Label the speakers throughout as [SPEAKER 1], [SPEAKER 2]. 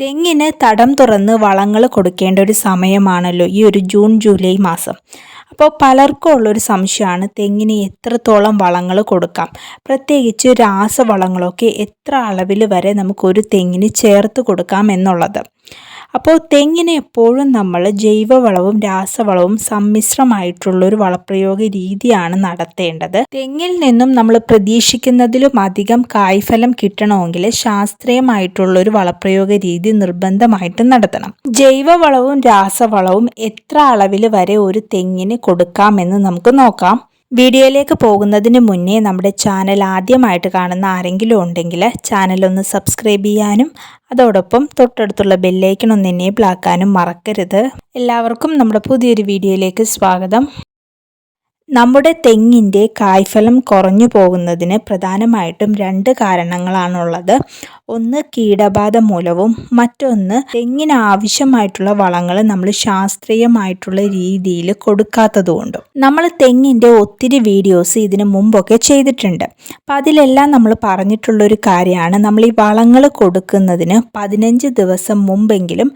[SPEAKER 1] തെങ്ങിന് തടം തുറന്ന് വളങ്ങൾ കൊടുക്കേണ്ട ഒരു സമയമാണല്ലോ ഈ ഒരു ജൂൺ ജൂലൈ മാസം. അപ്പോൾ പലർക്കും ഉള്ളൊരു സംശയമാണ് തെങ്ങിന് എത്രത്തോളം വളങ്ങൾ കൊടുക്കാം. പ്രത്യേകിച്ച് രാസവളങ്ങളൊക്കെ എത്ര അളവിൽ വരെ നമുക്കൊരു തെങ്ങിന് ചേർത്ത് കൊടുക്കാം എന്നുള്ളത്. അപ്പോൾ തെങ്ങിന് എപ്പോഴും നമ്മൾ ജൈവവളവും രാസവളവും സമ്മിശ്രമായിട്ടുള്ളൊരു വളപ്രയോഗ രീതിയാണ് നടത്തേണ്ടത്. തെങ്ങിൽ നിന്നും നമ്മൾ പ്രതീക്ഷിക്കുന്നതിലും അധികം കായ്ഫലം കിട്ടണമെങ്കിൽ ശാസ്ത്രീയമായിട്ടുള്ള ഒരു വളപ്രയോഗ രീതി നിർബന്ധമായിട്ടും നടത്തണം. ജൈവവളവും രാസവളവും എത്ര അളവിൽ വരെ ഒരു തെങ്ങിന് കൊടുക്കാമെന്ന് നമുക്ക് നോക്കാം. വീഡിയോയിലേക്ക് പോകുന്നതിന് മുന്നേ നമ്മുടെ ചാനൽ ആദ്യമായിട്ട് കാണുന്ന ആരെങ്കിലും ഉണ്ടെങ്കിൽ ചാനൽ ഒന്ന് സബ്സ്ക്രൈബ് ചെയ്യാനും അതോടൊപ്പം തൊട്ടടുത്തുള്ള ബെല്ലൈക്കൺ ഒന്ന് എനേബിൾ ആക്കാനും മറക്കരുത്. എല്ലാവർക്കും നമ്മുടെ പുതിയൊരു വീഡിയോയിലേക്ക് സ്വാഗതം. നമ്മുടെ തെങ്ങിന്റെ കായ്ഫലം കുറഞ്ഞു പോകുന്നതിന് പ്രധാനമായിട്ടും രണ്ട് കാരണങ്ങളാണുള്ളത്. ഒന്ന് കീടബാധ മൂലവും മറ്റൊന്ന് തെങ്ങിന് ആവശ്യമായിട്ടുള്ള വളങ്ങൾ നമ്മൾ ശാസ്ത്രീയമായിട്ടുള്ള രീതിയിൽ കൊടുക്കാത്തതുകൊണ്ടും. നമ്മൾ തെങ്ങിന്റെ ഒത്തിരി വീഡിയോസ് ഇതിനു മുമ്പൊക്കെ ചെയ്തിട്ടുണ്ട്. അപ്പം അതിലെല്ലാം നമ്മൾ പറഞ്ഞിട്ടുള്ളൊരു കാര്യമാണ് നമ്മൾ ഈ വളങ്ങൾ കൊടുക്കുന്നതിന് പതിനഞ്ച് ദിവസം മുമ്പെങ്കിലും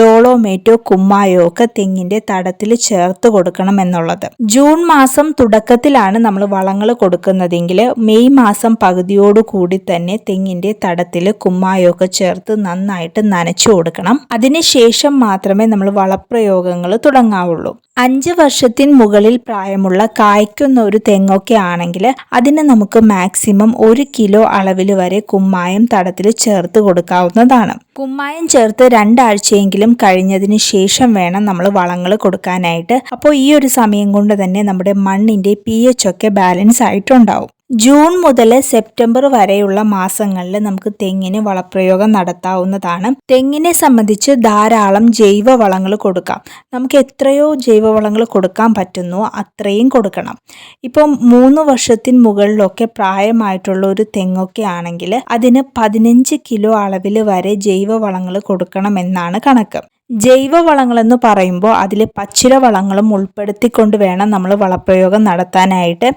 [SPEAKER 1] ഡോളോമേറ്റോ കുമ്മായോ ഒക്കെ തെങ്ങിന്റെ തടത്തിൽ ചേർത്ത് കൊടുക്കണം എന്നുള്ളത്. ജൂൺ മാസം മാസം തുടക്കത്തിലാണ് നമ്മൾ വളങ്ങൾ കൊടുക്കുന്നതെങ്കിൽ മെയ് മാസം പകുതിയോടുകൂടി തന്നെ തെങ്ങിന്റെ തടത്തിൽ കുമ്മായൊക്കെ ചേർത്ത് നന്നായിട്ട് നനച്ചു കൊടുക്കണം. അതിനുശേഷം മാത്രമേ നമ്മൾ വളപ്രയോഗങ്ങൾ തുടങ്ങാവുള്ളൂ. അഞ്ച് വർഷത്തിന് മുകളിൽ പ്രായമുള്ള കായ്ക്കുന്ന ഒരു തെങ്ങൊക്കെ ആണെങ്കിൽ അതിന് നമുക്ക് മാക്സിമം ഒരു കിലോ അളവിൽ വരെ കുമ്മായം തടത്തിൽ ചേർത്ത് കൊടുക്കാവുന്നതാണ്. കുമ്മായം ചേർത്ത് രണ്ടാഴ്ചയെങ്കിലും കഴിഞ്ഞതിന് ശേഷം വേണം നമ്മൾ വളങ്ങൾ കൊടുക്കാനായിട്ട്. അപ്പോൾ ഈ ഒരു സമയം കൊണ്ട് തന്നെ നമ്മുടെ മണ്ണിന്റെ പി ഒക്കെ ബാലൻസ് ആയിട്ടുണ്ടാവും. ജൂൺ മുതൽ സെപ്റ്റംബർ വരെയുള്ള മാസങ്ങളിൽ നമുക്ക് തെങ്ങിന് വളപ്രയോഗം നടത്താവുന്നതാണ്. തെങ്ങിനെ സംബന്ധിച്ച് ധാരാളം ജൈവവളങ്ങൾ കൊടുക്കാം. നമുക്ക് എത്രയോ ജൈവവളങ്ങൾ കൊടുക്കാൻ പറ്റുന്നു. അത്രയും കൊടുക്കണം. ഇപ്പം മൂന്ന് വർഷത്തിന് മുകളിലൊക്കെ പ്രായമായിട്ടുള്ള ഒരു തെങ്ങൊക്കെ ആണെങ്കിൽ അതിന് പതിനഞ്ച് കിലോ അളവിൽ വരെ ജൈവവളങ്ങൾ കൊടുക്കണം എന്നാണ് കണക്ക്. ജൈവവളങ്ങളെന്ന് പറയുമ്പോൾ അതിൽ പച്ചില വളങ്ങളും ഉൾപ്പെടുത്തിക്കൊണ്ട് വേണം നമ്മൾ വളപ്രയോഗം നടത്താനായിട്ട്.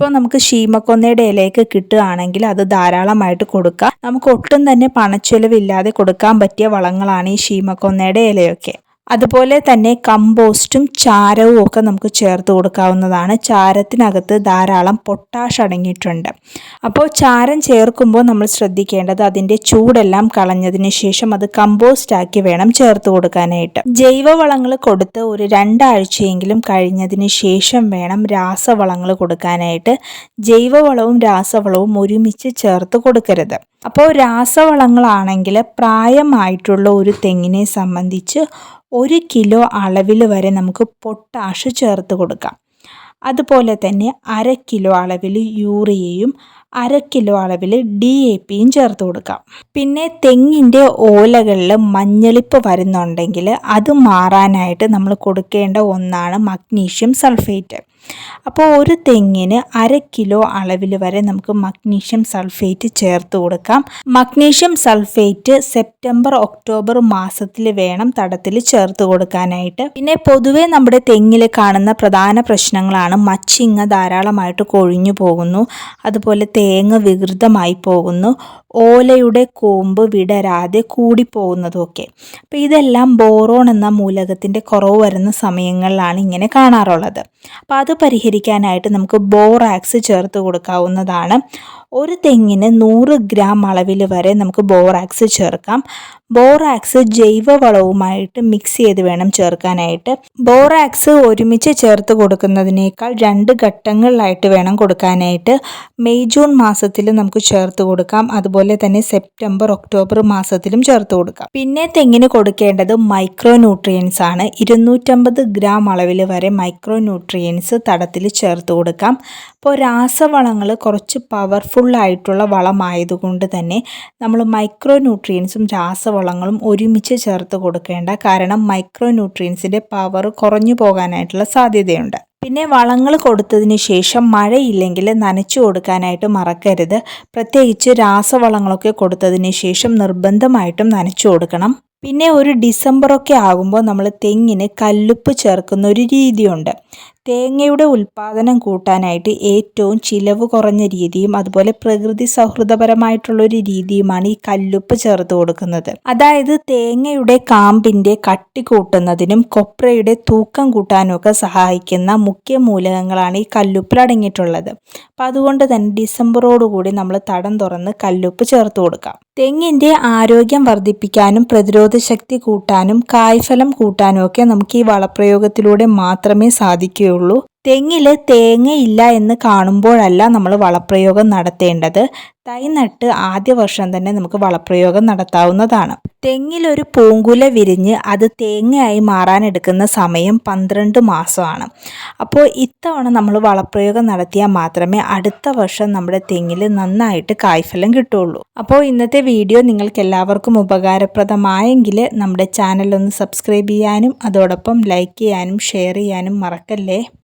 [SPEAKER 1] ഇപ്പോൾ നമുക്ക് ശീമക്കൊന്നയുടെ ഇലയൊക്കെ കിട്ടുകയാണെങ്കിൽ അത് ധാരാളമായിട്ട് കൊടുക്കാം. നമുക്ക് ഒട്ടും തന്നെ പണച്ചെലവില്ലാതെ കൊടുക്കാൻ പറ്റിയ വളങ്ങളാണ് ഈ ശീമക്കൊന്നയുടെ ഇലയൊക്കെ അതുപോലെ തന്നെ കമ്പോസ്റ്റും ചാരവും ഒക്കെ നമുക്ക് ചേർത്ത് കൊടുക്കാവുന്നതാണ്. ചാരത്തിനകത്ത് ധാരാളം പൊട്ടാഷ് അടങ്ങിയിട്ടുണ്ട്. അപ്പോൾ ചാരം ചേർക്കുമ്പോൾ നമ്മൾ ശ്രദ്ധിക്കേണ്ടത് അതിന്റെ ചൂടെല്ലാം കളഞ്ഞതിന് ശേഷം അത് കമ്പോസ്റ്റാക്കി വേണം ചേർത്ത് കൊടുക്കാനായിട്ട്. ജൈവവളങ്ങൾ കൊടുത്ത് ഒരു രണ്ടാഴ്ചയെങ്കിലും കഴിഞ്ഞതിന് ശേഷം വേണം രാസവളങ്ങൾ കൊടുക്കാനായിട്ട്. ജൈവവളവും രാസവളവും ഒരുമിച്ച് ചേർത്ത് കൊടുക്കരുത്. അപ്പോൾ രാസവളങ്ങളാണെങ്കിൽ പ്രായമായിട്ടുള്ള ഒരു തെങ്ങിനെ സംബന്ധിച്ച് ഒരു കിലോ അളവിൽ വരെ നമുക്ക് പൊട്ടാഷ് ചേർത്ത് കൊടുക്കാം. അതുപോലെ തന്നെ അര കിലോ അളവിൽ യൂറിയയും അര കിലോ അളവിൽ ഡി എ പിയും ചേർത്ത് കൊടുക്കാം. പിന്നെ തെങ്ങിന്റെ ഓലകളിൽ മഞ്ഞളിപ്പ് വരുന്നുണ്ടെങ്കിൽ അത് മാറാനായിട്ട് നമ്മൾ കൊടുക്കേണ്ട ഒന്നാണ് മഗ്നീഷ്യം സൾഫേറ്റ്. അപ്പോൾ ഒരു തെങ്ങിന് അര കിലോ അളവിൽ വരെ നമുക്ക് മഗ്നീഷ്യം സൾഫേറ്റ് ചേർത്ത് കൊടുക്കാം. മഗ്നീഷ്യം സൾഫേറ്റ് സെപ്റ്റംബർ ഒക്ടോബർ മാസത്തിൽ വേണം തടത്തിൽ ചേർത്ത് കൊടുക്കാനായിട്ട്. പിന്നെ പൊതുവേ നമ്മുടെ തെങ്ങിൽ കാണുന്ന പ്രധാന പ്രശ്നങ്ങളാണ് മച്ചിങ്ങ ധാരാളമായിട്ട് കൊഴിഞ്ഞു പോകുന്നു. അതുപോലെ തേങ്ങ വികൃതമായി പോകുന്നു. ഓലയുടെ കൂമ്പ് വിടരാതെ കൂടിപ്പോകുന്നതൊക്കെ. അപ്പോൾ ഇതെല്ലാം ബോറോൺ എന്ന മൂലകത്തിന്റെ കുറവ് വരുന്ന സമയങ്ങളിലാണ് ഇങ്ങനെ കാണാറുള്ളത്. അപ്പോൾ അത് പരിഹരിക്കാനായിട്ട് നമുക്ക് ബോറാക്സ് ചേർത്ത് കൊടുക്കാവുന്നതാണ്. ഒരു തെങ്ങിന് നൂറ് ഗ്രാം അളവിൽ വരെ നമുക്ക് ബോറാക്സ് ചേർക്കാം. ബോറാക്സ് ജൈവവളവുമായിട്ട് മിക്സ് ചെയ്ത് വേണം ചേർക്കാനായിട്ട്. ബോറാക്സ് ഒരുമിച്ച് ചേർത്ത് കൊടുക്കുന്നതിനേക്കാൾ രണ്ട് ഘട്ടങ്ങളിലായിട്ട് വേണം കൊടുക്കാനായിട്ട്. മെയ് ജൂൺ മാസത്തിൽ നമുക്ക് ചേർത്ത് കൊടുക്കാം. അതുപോലെ തന്നെ സെപ്റ്റംബർ ഒക്ടോബർ മാസത്തിലും ചേർത്ത് കൊടുക്കാം. പിന്നെ തെങ്ങിന് കൊടുക്കേണ്ടത് മൈക്രോ ന്യൂട്രിയൻസ് ആണ്. ഇരുന്നൂറ്റമ്പത് ഗ്രാം അളവിൽ വരെ മൈക്രോ ന്യൂട്രിയൻസ് തടത്തിൽ ചേർത്ത് കൊടുക്കാം. അപ്പോൾ രാസവളങ്ങൾ കുറച്ച് പവർഫുൾ ആയിട്ടുള്ള വളമായതുകൊണ്ട് തന്നെ നമ്മൾ മൈക്രോ ന്യൂട്രിയൻസും രാസവളങ്ങളും ഒരുമിച്ച് ചേർത്ത് കൊടുക്കേണ്ട കാരണം മൈക്രോ ന്യൂട്രിയൻസിന്റെ പവർ കുറഞ്ഞു പോകാനായിട്ടുള്ള സാധ്യതയുണ്ട്. പിന്നെ വളങ്ങൾ കൊടുത്തതിന് ശേഷം മഴയില്ലെങ്കിൽ നനച്ചു കൊടുക്കാനായിട്ട് മറക്കരുത്. പ്രത്യേകിച്ച് രാസവളങ്ങളൊക്കെ കൊടുത്തതിന് ശേഷം നിർബന്ധമായിട്ടും നനച്ചു കൊടുക്കണം. പിന്നെ ഒരു ഡിസംബറൊക്കെ ആകുമ്പോൾ നമ്മൾ തെങ്ങിന് കല്ലുപ്പ് ചേർക്കുന്ന ഒരു രീതിയുണ്ട്. തേങ്ങയുടെ ഉൽപാദനം കൂട്ടാനായിട്ട് ഏറ്റവും ചിലവ് കുറഞ്ഞ രീതിയും അതുപോലെ പ്രകൃതി സൗഹൃദപരമായിട്ടുള്ളൊരു രീതിയുമാണ് ഈ കല്ലുപ്പ് ചേർത്ത് കൊടുക്കുന്നത്. അതായത് തേങ്ങയുടെ കാമ്പിന്റെ കട്ടി കൂട്ടുന്നതിനും കൊപ്രയുടെ തൂക്കം കൂട്ടാനും ഒക്കെ സഹായിക്കുന്ന മുഖ്യ മൂലകങ്ങളാണ് ഈ കല്ലുപ്പിൽ അടങ്ങിയിട്ടുള്ളത്. അപ്പം അതുകൊണ്ട് തന്നെ ഡിസംബറോടുകൂടി നമ്മൾ തടം തുറന്ന് കല്ലുപ്പ് ചേർത്ത് കൊടുക്കാം. തെങ്ങിന്റെ ആരോഗ്യം വർദ്ധിപ്പിക്കാനും പ്രതിരോധ ശക്തി കൂട്ടാനും കായ്ഫലം കൂട്ടാനും ഒക്കെ നമുക്ക് ഈ വളപ്രയോഗത്തിലൂടെ മാത്രമേ സാധിക്കുകയുള്ളൂ. തെങ്ങിൽ തേങ്ങയില്ല എന്ന് കാണുമ്പോഴല്ല നമ്മൾ വളപ്രയോഗം നടത്തേണ്ടത്. തൈ നട്ട് ആദ്യ വർഷം തന്നെ നമുക്ക് വളപ്രയോഗം നടത്താവുന്നതാണ്. തെങ്ങിലൊരു പൂങ്കുല വിരിഞ്ഞ് അത് തേങ്ങയായി മാറാനെടുക്കുന്ന സമയം പന്ത്രണ്ട് മാസമാണ്. അപ്പോൾ ഇത്തവണ നമ്മൾ വളപ്രയോഗം നടത്തിയാൽ മാത്രമേ അടുത്ത വർഷം നമ്മുടെ തെങ്ങിൽ നന്നായിട്ട് കായ്ഫലം കിട്ടുള്ളൂ അപ്പോൾ ഇന്നത്തെ വീഡിയോ നിങ്ങൾക്ക് എല്ലാവർക്കും ഉപകാരപ്രദമായെങ്കിൽ നമ്മുടെ ചാനലൊന്ന് സബ്സ്ക്രൈബ് ചെയ്യാനും അതോടൊപ്പം ലൈക്ക് ചെയ്യാനും ഷെയർ ചെയ്യാനും മറക്കല്ലേ?